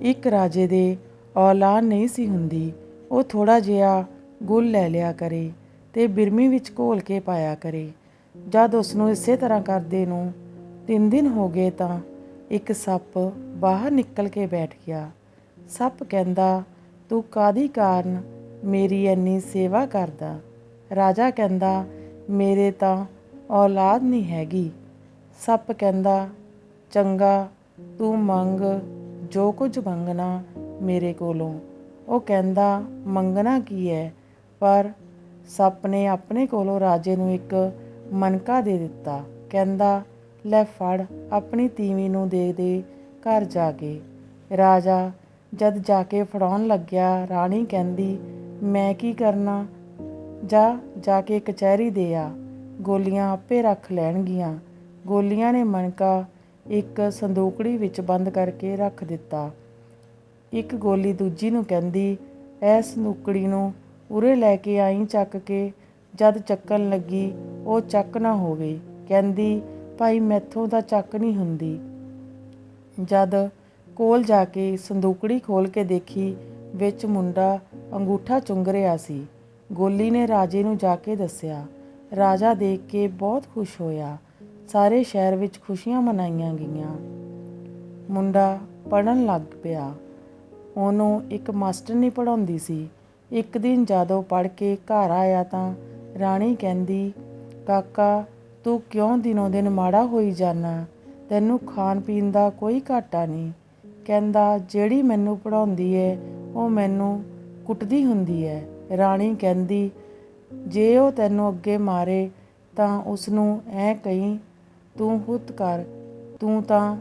ਇੱਕ ਰਾਜੇ ਦੇ ਔਲਾਦ ਨਹੀਂ ਸੀ ਹੁੰਦੀ, ਉਹ ਥੋੜਾ ਜਿਹਾ ਗੁੜ ਲੈ ਲਿਆ ਕਰੇ ਤੇ ਬਿਰਮੀ ਵਿੱਚ ਘੋਲ ਕੇ ਪਾਇਆ ਕਰੇ। ਜਦ ਉਸ ਨੂੰ ਇਸੇ ਤਰ੍ਹਾਂ ਕਰਦੇ ਨੂੰ ਤਿੰਨ ਦਿਨ ਹੋ ਗਏ ਤਾਂ ਇੱਕ ਸੱਪ ਬਾਹਰ ਨਿਕਲ ਕੇ ਬੈਠ ਗਿਆ। ਸੱਪ ਕਹਿੰਦਾ, ਤੂੰ ਕਾਦੀ ਕਾਰਨ ਮੇਰੀ ਇੰਨੀ ਸੇਵਾ ਕਰਦਾ? ਰਾਜਾ ਕਹਿੰਦਾ, ਮੇਰੇ ਤਾਂ ਔਲਾਦ ਨਹੀਂ ਹੈਗੀ। ਸੱਪ ਕਹਿੰਦਾ, ਚੰਗਾ, ਤੂੰ ਮੰਗ ਜੋ ਕੁਝ ਮੰਗਣਾ ਮੇਰੇ ਕੋਲੋਂ, ਉਹ ਕਹਿੰਦਾ, ਮੰਗਣਾ ਕੀ ਹੈ? ਪਰ ਸੱਪ ਨੇ ਆਪਣੇ ਕੋਲੋਂ ਰਾਜੇ ਨੂੰ ਇੱਕ ਮਨਕਾ ਦੇ ਦਿੱਤਾ। ਕਹਿੰਦਾ, ਲੈ ਫੜ, ਆਪਣੀ ਤੀਵੀਂ ਨੂੰ ਦੇ ਦੇ ਘਰ ਜਾ ਕੇ। ਰਾਜਾ ਜਦ ਜਾ ਕੇ ਫੜਾਉਣ ਲੱਗਿਆ, ਰਾਣੀ ਕਹਿੰਦੀ, ਮੈਂ ਕੀ ਕਰਨਾ? ਜਾ ਜਾ ਕੇ ਕਚਹਿਰੀ ਦੇ ਆ। ਗੋਲੀਆਂ ਆਪੇ ਰੱਖ ਲੈਣਗੀਆਂ। ਗੋਲੀਆਂ ਨੇ ਮਣਕਾ ਇੱਕ ਸੰਦੂਕੜੀ ਵਿੱਚ ਬੰਦ ਕਰਕੇ ਰੱਖ ਦਿੱਤਾ। ਇੱਕ ਗੋਲੀ ਦੂਜੀ ਨੂੰ ਕਹਿੰਦੀ ਐ ਸੰਦੂਕੜੀ ਨੂੰ ਉਰੇ ਲੈ ਕੇ ਆਈ ਚੱਕ ਕੇ, ਜਦ ਚੱਕਣ ਲੱਗੀ ਉਹ ਚੱਕ ਨਾ ਹੋਵੇ। ਕਹਿੰਦੀ, ਭਾਈ ਮੈਥੋਂ ਤਾਂ ਚੱਕ ਨਹੀਂ ਹੁੰਦੀ। ਜਦ ਕੋਲ ਜਾ ਕੇ ਸੰਦੂਕੜੀ ਖੋਲ ਕੇ ਦੇਖੀ, ਵਿੱਚ ਮੁੰਡਾ ਅੰਗੂਠਾ ਚੁੰਗ ਰਿਹਾ ਸੀ। ਗੋਲੀ ਨੇ ਰਾਜੇ ਨੂੰ ਜਾ ਕੇ ਦੱਸਿਆ। ਰਾਜਾ ਦੇਖ ਕੇ ਬਹੁਤ ਖੁਸ਼ ਹੋਇਆ। ਸਾਰੇ ਸ਼ਹਿਰ ਵਿੱਚ ਖੁਸ਼ੀਆਂ ਮਨਾਈਆਂ ਗਈਆਂ। ਮੁੰਡਾ ਪੜਨ ਲੱਗ ਪਿਆ। ਉਹਨੂੰ ਇੱਕ ਮਾਸਟਰ ਨਹੀਂ ਪੜਾਉਂਦੀ ਸੀ। ਇੱਕ ਦਿਨ ਜਦੋਂ ਪੜ ਕੇ ਘਰ ਆਇਆ ਤਾਂ ਰਾਣੀ ਕਹਿੰਦੀ, ਕਾਕਾ, ਤੂੰ ਕਿਉਂ ਦਿਨੋਂ ਦਿਨ ਮਾੜਾ ਹੋਈ ਜਾਣਾ ਤੈਨੂੰ ਖਾਣ ਪੀਣ ਦਾ ਕੋਈ ਘਾਟਾ ਨਹੀਂ। ਕਹਿੰਦਾ, ਜਿਹੜੀ ਮੈਨੂੰ ਪੜਾਉਂਦੀ ਏ, ਉਹ ਮੈਨੂੰ ਕੁੱਟਦੀ ਹੁੰਦੀ ਹੈ ਰਾਣੀ ਕਹਿੰਦੀ, ਜੇ ਉਹ ਤੈਨੂੰ ਅੱਗੇ ਮਾਰੇ ਤਾਂ ਉਸ ਨੂੰ ਐ ਕਹੀਂ ਤੂੰ ਹੁੱਤ ਕਰ। ਤੂੰ ਤਾਂ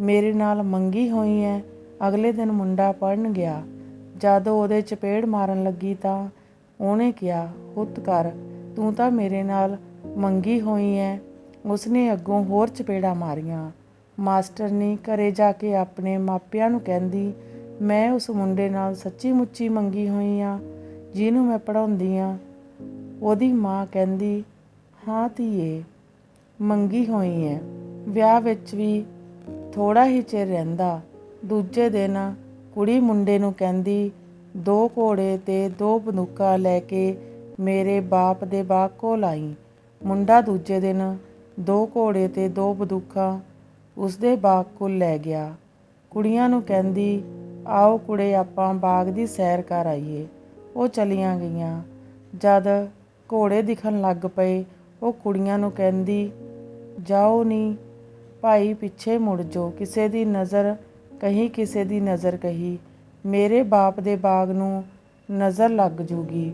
ਮੇਰੇ ਨਾਲ ਮੰਗੀ ਹੋਈ ਐ। ਅਗਲੇ ਦਿਨ ਮੁੰਡਾ ਪੜਨ ਗਿਆ। ਜਦੋਂ ਉਹਦੇ ਚਪੇੜ ਮਾਰਨ ਲੱਗੀ ਤਾਂ ਉਹਨੇ ਕਿਹਾ, ਹੁੱਤ ਕਰ, ਤੂੰ ਤਾਂ ਮੇਰੇ ਨਾਲ ਮੰਗੀ ਹੋਈ ਐ। ਉਸਨੇ ਅੱਗੋਂ ਹੋਰ ਚਪੇੜਾ ਮਾਰੀਆਂ। ਮਾਸਟਰ ਨੇ ਘਰੇ ਜਾ ਕੇ ਆਪਣੇ ਮਾਪਿਆਂ ਨੂੰ ਕਹਿੰਦੀ, ਮੈਂ ਉਸ ਮੁੰਡੇ ਨਾਲ ਸੱਚੀ ਮੁੱਚੀ ਮੰਗੀ ਹੋਈ ਆ, ਜਿਹਨੂੰ ਮੈਂ ਪੜਾਉਂਦੀ ਆ। ਉਹਦੀ ਮਾਂ ਕਹਿੰਦੀ, ਹਾਂ ਧੀਏ ਮੰਗੀ ਹੋਈ ਹੈ ਵਿਆਹ ਵਿੱਚ ਵੀ ਥੋੜਾ ਹੀ ਚਿਰ ਰਹਿੰਦਾ। ਦੂਜੇ ਦਿਨ ਕੁੜੀ ਮੁੰਡੇ ਨੂੰ ਕਹਿੰਦੀ, ਦੋ ਘੋੜੇ ਤੇ ਦੋ ਬੰਦੂਕਾਂ ਲੈ ਕੇ ਮੇਰੇ ਬਾਪ ਦੇ ਬਾਗ ਕੋਲ ਆਈ। ਮੁੰਡਾ ਦੂਜੇ ਦਿਨ ਦੋ ਘੋੜੇ ਤੇ ਦੋ ਬੰਦੂਕਾਂ ਉਸਦੇ ਬਾਗ ਕੋਲ ਲੈ ਗਿਆ। ਕੁੜੀਆਂ ਨੂੰ ਕਹਿੰਦੀ, ਆਓ ਕੁੜੇ, ਆਪਾਂ ਬਾਗ ਦੀ ਸੈਰ ਕਰ ਆਈਏ। ਉਹ ਚਲੀਆਂ ਗਈਆਂ। ਜਦ ਘੋੜੇ ਦਿਖਣ ਲੱਗ ਪਏ, ਉਹ ਕੁੜੀਆਂ ਨੂੰ ਕਹਿੰਦੀ ਜਾਓ ਨਹੀਂ ਭਾਈ ਪਿੱਛੇ ਮੁੜ ਜੋ ਕਿਸੇ ਦੀ ਨਜ਼ਰ ਕਹੀ, ਕਿਸੇ ਦੀ ਨਜ਼ਰ ਕਹੀ। ਮੇਰੇ ਬਾਪ ਦੇ ਬਾਗ ਨੂੰ ਨਜ਼ਰ ਲੱਗ ਜੂਗੀ।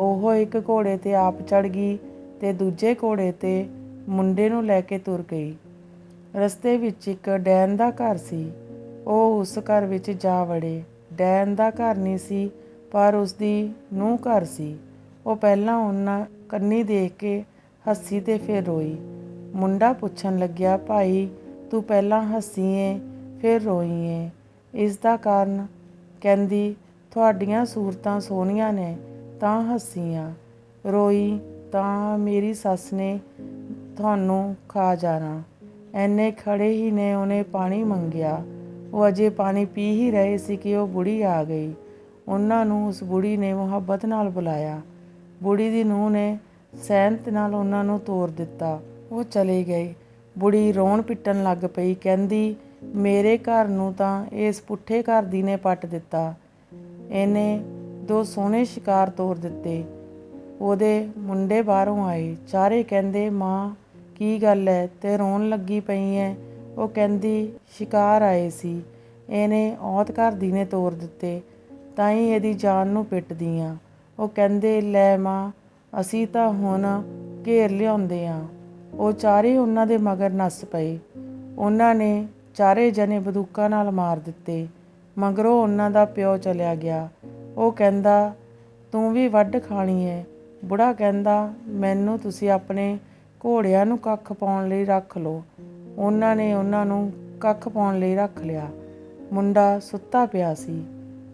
ਉਹ ਇੱਕ ਘੋੜੇ ਤੇ ਆਪ ਚੜ ਗਈ ਤੇ ਦੂਜੇ ਘੋੜੇ ਤੇ ਮੁੰਡੇ ਨੂੰ ਲੈ ਕੇ ਤੁਰ ਗਈ। ਰਸਤੇ ਵਿੱਚ ਇੱਕ ਡੈਨ ਦਾ ਘਰ ਸੀ। ਉਹ ਉਸ ਘਰ ਵਿੱਚ ਜਾ ਵੜੇ। ਡੈਨ ਦਾ ਘਰ ਨਹੀਂ ਸੀ, ਪਰ ਉਸ ਦੀ ਨੂੰਹ ਘਰ ਸੀ। ਉਹ ਪਹਿਲਾਂ ਉਹਨਾਂ ਕੰਨੀ ਦੇਖ ਕੇ ਹੱਸੀ ਤੇ ਫਿਰ ਰੋਈ। ਮੁੰਡਾ ਪੁੱਛਣ ਲੱਗਿਆ, ਭਾਈ, ਤੂੰ ਪਹਿਲਾਂ ਹੱਸੀ ਏ ਫਿਰ ਰੋਈ ਏ ਇਸ ਦਾ ਕਾਰਨ? ਕਹਿੰਦੀ, ਤੁਹਾਡੀਆਂ ਸੂਰਤਾਂ ਸੋਹਣੀਆਂ ਨੇ, ਤਾਂ ਹੱਸੀਆਂ। ਰੋਈ, ਤਾਂ ਮੇਰੀ ਸੱਸ ਨੇ ਤੁਹਾਨੂੰ ਖਾ ਜਾਣਾ। ਐਨੇ ਖੜੇ ਹੀ ਨੇ, ਉਹਨੇ ਪਾਣੀ ਮੰਗਿਆ। ਉਹ ਅਜੇ ਪਾਣੀ ਪੀ ਹੀ ਰਹੇ ਸੀ ਕਿ ਉਹ ਬੁੜੀ ਆ ਗਈ। ਉਹਨਾਂ ਨੂੰ ਉਸ ਬੁੜੀ ਨੇ ਮੁਹੱਬਤ ਨਾਲ ਬੁਲਾਇਆ। ਬੁੜੀ ਦੀ ਨੂੰਹ ਨੇ ਸਹਿਮਤ ਨਾਲ ਉਹਨਾਂ ਨੂੰ ਤੋਰ ਦਿੱਤਾ। ਉਹ ਚਲੇ ਗਏ ਬੁੜੀ ਰੋਣ ਪਿੱਟਣ ਲੱਗ ਪਈ, ਕਹਿੰਦੀ, ਮੇਰੇ ਘਰ ਨੂੰ ਤਾਂ ਇਸ ਪੁੱਠੇ ਘਰ ਦੀ ਨੇ ਪੱਟ ਦਿੱਤਾ। ਇਹਨੇ ਦੋ ਸੋਹਣੇ ਸ਼ਿਕਾਰ ਤੋਰ ਦਿੱਤੇ। ਉਹਦੇ ਮੁੰਡੇ ਬਾਹਰੋਂ ਆਏ। ਚਾਰੇ ਕਹਿੰਦੇ, ਮਾਂ, ਕੀ ਗੱਲ ਹੈ ਤੇ ਰੋਣ ਲੱਗੀ ਪਈ ਐ? ਉਹ ਕਹਿੰਦੀ, ਸ਼ਿਕਾਰ ਆਏ ਸੀ। ਇਹਨੇ ਔਤ ਘਰ ਦੀ ਨੇ ਤੋਰ ਦਿੱਤੇ। ਤਾਂ ਹੀ ਇਹਦੀ ਜਾਨ ਨੂੰ ਪਿੱਟਦੀ ਆ। ਉਹ ਕਹਿੰਦੇ, ਲੈ ਮਾਂ, ਅਸੀਂ ਤਾਂ ਹੁਣ ਘੇਰ ਲਿਆਉਂਦੇ ਆ। ਉਹ ਚਾਰੇ ਉਹਨਾਂ ਦੇ ਮਗਰ ਨੱਸ ਪਏ। ਉਹਨਾਂ ਨੇ ਚਾਰੇ ਜਣੇ ਬੰਦੂਕਾਂ ਨਾਲ ਮਾਰ ਦਿੱਤੇ। ਮਗਰੋਂ ਉਹਨਾਂ ਦਾ ਪਿਓ ਚਲਿਆ ਗਿਆ। ਉਹ ਕਹਿੰਦਾ, ਤੂੰ ਵੀ ਵੱਢ ਖਾਣੀ ਹੈ ਬੁੜਾ ਕਹਿੰਦਾ, ਮੈਨੂੰ ਤੁਸੀਂ ਆਪਣੇ ਘੋੜਿਆਂ ਨੂੰ ਕੱਖ ਪਾਉਣ ਲਈ ਰੱਖ ਲਓ। ਉਹਨਾਂ ਨੇ ਉਹਨਾਂ ਨੂੰ ਕੱਖ ਪਾਉਣ ਲਈ ਰੱਖ ਲਿਆ। ਮੁੰਡਾ ਸੁੱਤਾ ਪਿਆ ਸੀ।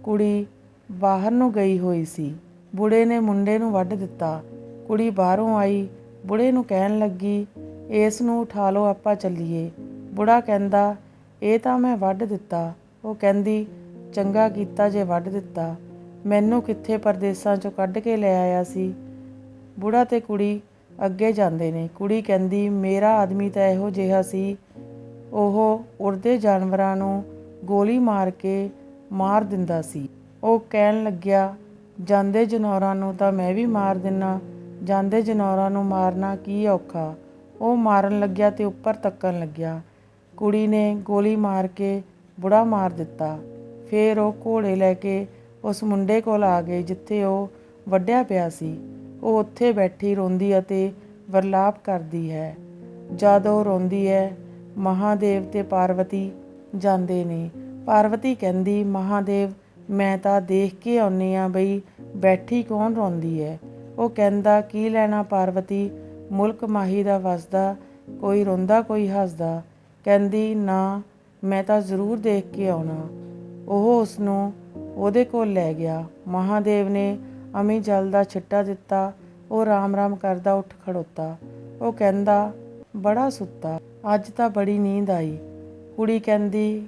ਕੁੜੀ ਬਾਹਰ ਨੂੰ ਗਈ ਹੋਈ ਸੀ। ਬੁੜੇ ਨੇ ਮੁੰਡੇ ਨੂੰ ਵੱਢ ਦਿੱਤਾ। ਕੁੜੀ ਬਾਹਰੋਂ ਆਈ। ਬੁੜੇ ਨੂੰ ਕਹਿਣ ਲੱਗੀ, ਇਸ ਨੂੰ ਉਠਾ ਲਓ, ਆਪਾਂ ਚੱਲੀਏ। ਬੁੜਾ ਕਹਿੰਦਾ, ਇਹ ਤਾਂ ਮੈਂ ਵੱਢ ਦਿੱਤਾ। ਉਹ ਕਹਿੰਦੀ, ਚੰਗਾ ਕੀਤਾ ਜੇ ਵੱਢ ਦਿੱਤਾ। ਮੈਨੂੰ ਕਿੱਥੇ ਪਰਦੇਸਾਂ ਚੋਂ ਕੱਢ ਕੇ ਲੈ ਆਇਆ ਸੀ? ਬੁੜਾ ਤੇ ਕੁੜੀ ਅੱਗੇ ਜਾਂਦੇ ਨੇ। ਕੁੜੀ ਕਹਿੰਦੀ, ਮੇਰਾ ਆਦਮੀ ਤਾਂ ਇਹੋ ਜਿਹਾ ਸੀ। ਉਹ ਉੜਦੇ ਜਾਨਵਰਾਂ ਨੂੰ ਗੋਲੀ ਮਾਰ ਕੇ ਮਾਰ ਦਿੰਦਾ ਸੀ। ਉਹ ਕਹਿਣ ਲੱਗਿਆ, ਜਾਂਦੇ ਜਨੌਰਾਂ ਨੂੰ ਤਾਂ ਮੈਂ ਵੀ ਮਾਰ ਦਿੰਨਾ। ਜਾਂਦੇ ਜਨੌਰਾਂ ਨੂੰ ਮਾਰਨਾ ਕੀ ਔਖਾ? ਉਹ ਮਾਰਨ ਲੱਗਿਆ ਤੇ ਉੱਪਰ ਤੱਕਣ ਲੱਗਿਆ। ਕੁੜੀ ਨੇ ਗੋਲੀ ਮਾਰ ਕੇ ਬੁੜਾ ਮਾਰ ਦਿੱਤਾ। ਫੇਰ ਉਹ ਘੋੜੇ ਲੈ ਕੇ ਉਸ ਮੁੰਡੇ ਕੋਲ ਆ ਗਏ ਜਿੱਥੇ ਉਹ ਵੱਢਿਆ ਪਿਆ ਸੀ। ਉਹ ਉੱਥੇ ਬੈਠੀ ਰੋਂਦੀ ਅਤੇ ਵਰਲਾਪ ਕਰਦੀ ਹੈ। ਜਦ ਉਹ ਰੋਂਦੀ ਹੈ, ਮਹਾਦੇਵ ਤੇ ਪਾਰਵਤੀ ਜਾਂਦੇ ਨੇ। ਪਾਰਵਤੀ ਕਹਿੰਦੀ, ਮਹਾਦੇਵ, ਮੈਂ ਤਾਂ ਦੇਖ ਕੇ ਆਉਣੀ ਆ ਬਈ ਬੈਠੀ ਕੌਣ ਰੋਂਦੀ ਹੈ? ਉਹ ਕਹਿੰਦਾ, ਕੀ ਲੈਣਾ ਪਾਰਵਤੀ? ਮੁਲਕ ਮਾਹੀ ਦਾ ਵਸਦਾ, ਕੋਈ ਰੋਂਦਾ, ਕੋਈ ਹੱਸਦਾ। ਕਹਿੰਦੀ, ਨਾ, ਮੈਂ ਤਾਂ ਜ਼ਰੂਰ ਦੇਖ ਕੇ ਆਉਣਾ। ਉਹ ਉਸ ਨੂੰ ਉਹਦੇ ਕੋਲ ਲੈ ਗਿਆ। ਮਹਾਦੇਵ ਨੇ ਅਮੀ ਜਲ ਦਾ ਛਿੱਟਾ ਦਿੱਤਾ। ਉਹ ਰਾਮ ਰਾਮ ਕਰਦਾ ਉੱਠ ਖੜੋਤਾ। ਉਹ ਕਹਿੰਦਾ, ਬੜਾ ਸੁੱਤਾ, ਅੱਜ ਤਾਂ ਬੜੀ ਨੀਂਦ ਆਈ। ਕੁੜੀ ਕਹਿੰਦੀ,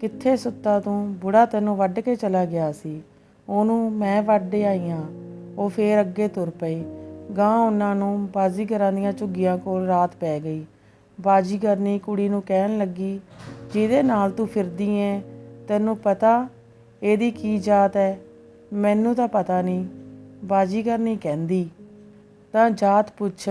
ਕਿੱਥੇ ਸੁੱਤਾ ਤੂੰ? ਬੁੜਾ ਤੈਨੂੰ ਵੱਢ ਕੇ ਚਲਾ ਗਿਆ ਸੀ। ਉਹਨੂੰ ਮੈਂ ਵੱਢ ਆਈ ਹਾਂ ਉਹ ਫੇਰ ਅੱਗੇ ਤੁਰ ਪਏ ਗਾਂ ਉਹਨਾਂ ਨੂੰ ਬਾਜ਼ੀਗਰਾਂ ਦੀਆਂ ਝੁੱਗੀਆਂ ਕੋਲ ਰਾਤ ਪੈ ਗਈ। ਬਾਜੀਗਰਨੀ ਕੁੜੀ ਨੂੰ ਕਹਿਣ ਲੱਗੀ, ਜਿਹਦੇ ਨਾਲ ਤੂੰ ਫਿਰਦੀ ਐ ਤੈਨੂੰ ਪਤਾ ਇਹਦੀ ਕੀ ਜਾਤ ਹੈ ਮੈਨੂੰ ਤਾਂ ਪਤਾ ਨਹੀਂ। ਬਾਜੀਗਰਨੀ ਕਹਿੰਦੀ, ਤਾਂ ਜਾਤ ਪੁੱਛ,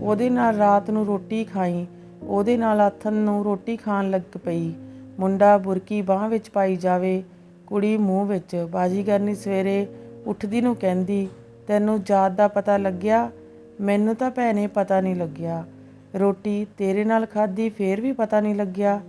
ਉਹਦੇ ਨਾਲ ਰਾਤ ਨੂੰ ਰੋਟੀ ਖਾਈ? ਉਹਦੇ ਨਾਲ ਆਥਨ ਨੂੰ ਰੋਟੀ ਖਾਣ ਲੱਗ ਪਈ। ਮੁੰਡਾ ਬੁਰਕੀ ਬਾਹ ਵਿੱਚ ਪਾਈ ਜਾਵੇ, ਕੁੜੀ ਮੂੰਹ ਵਿੱਚ। ਬਾਜੀਗਰਨੀ ਸਵੇਰੇ ਉੱਠਦੀ ਨੂੰ ਕਹਿੰਦੀ ਤੈਨੂੰ ਜਾਤ ਦਾ ਪਤਾ ਲੱਗਿਆ? ਮੈਨੂੰ ਤਾਂ ਭੈਣੇ ਪਤਾ ਨਹੀਂ ਲੱਗਿਆ। ਰੋਟੀ ਤੇਰੇ ਨਾਲ ਖਾਧੀ, ਫੇਰ ਵੀ ਪਤਾ ਨਹੀਂ ਲੱਗਿਆ।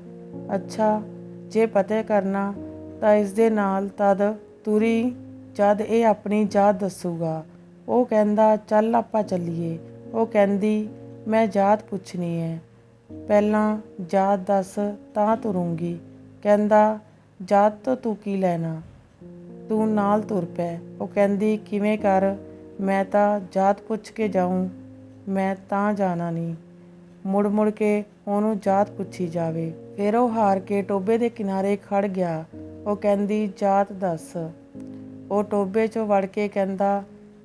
ਅੱਛਾ, ਜੇ ਪਤਾ ਕਰਨਾ, ਤਾਂ ਇਸ ਦੇ ਨਾਲ ਤਦ ਤੁਰੀ, ਜਦ ਇਹ ਆਪਣੀ ਜਾਤ ਦੱਸੂਗਾ। ਉਹ ਕਹਿੰਦਾ, ਚੱਲ ਆਪਾਂ ਚੱਲੀਏ। ਉਹ ਕਹਿੰਦੀ, ਮੈਂ ਜਾਤ ਪੁੱਛਣੀ ਹੈ ਪਹਿਲਾਂ ਜਾਤ ਦੱਸ, ਤਾਂ ਤੁਰੂੰਗੀ। ਕਹਿੰਦਾ ਜਾਤ ਤੋਂ ਤੂੰ ਕੀ ਲੈਣਾ? ਤੂੰ ਨਾਲ ਤੁਰ ਪੈ। ਉਹ ਕਹਿੰਦੀ, ਕਿਵੇਂ ਕਰ? ਮੈਂ ਤਾਂ ਜਾਤ ਪੁੱਛ ਕੇ ਜਾਊਂ। ਮੈਂ ਤਾਂ ਜਾਣਾ ਨਹੀਂ ਮੁੜ ਮੁੜ ਕੇ ਉਹਨੂੰ ਜਾਤ ਪੁੱਛੀ ਜਾਵੇ। ਫਿਰ ਉਹ ਹਾਰ ਕੇ ਟੋਬੇ ਦੇ ਕਿਨਾਰੇ ਖੜ ਗਿਆ। ਉਹ ਕਹਿੰਦੀ, ਜਾਤ ਦੱਸ। ਉਹ ਟੋਬੇ 'ਚੋਂ ਵੜ ਕੇ ਕਹਿੰਦਾ,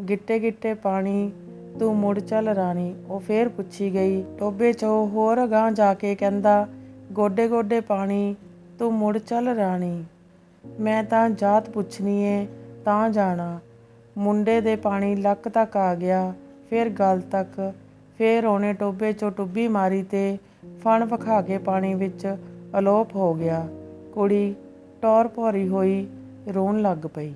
ਗਿੱਟੇ ਗਿੱਟੇ ਪਾਣੀ, ਤੂੰ ਮੁੜ ਚੱਲ ਰਾਣੀ। ਉਹ ਫੇਰ ਪੁੱਛੀ ਗਈ। ਟੋਬੇ 'ਚੋਂ ਹੋਰ ਅਗਾਂਹ ਜਾ ਕੇ ਕਹਿੰਦਾ, ਗੋਡੇ ਗੋਡੇ ਪਾਣੀ, ਤੂੰ ਮੁੜ ਚੱਲ ਰਾਣੀ। ਮੈਂ ਤਾਂ ਜਾਤ ਪੁੱਛਣੀ ਏ, ਤਾਂ ਜਾਣਾ। ਮੁੰਡੇ ਦੇ ਪਾਣੀ ਲੱਕ ਤੱਕ ਆ ਗਿਆ, ਫਿਰ ਗਲ ਤੱਕ। ਫਿਰ ਉਹਨੇ ਟੋਬੇ 'ਚੋਂ ਟੁੱਬੀ ਮਾਰੀ ਤੇ ਫਣ ਵਿਖਾ ਕੇ ਪਾਣੀ ਵਿੱਚ ਅਲੋਪ ਹੋ ਗਿਆ। ਕੁੜੀ ਟੌਰ ਭੌਰੀ ਹੋਈ ਰੋਣ ਲੱਗ ਪਈ।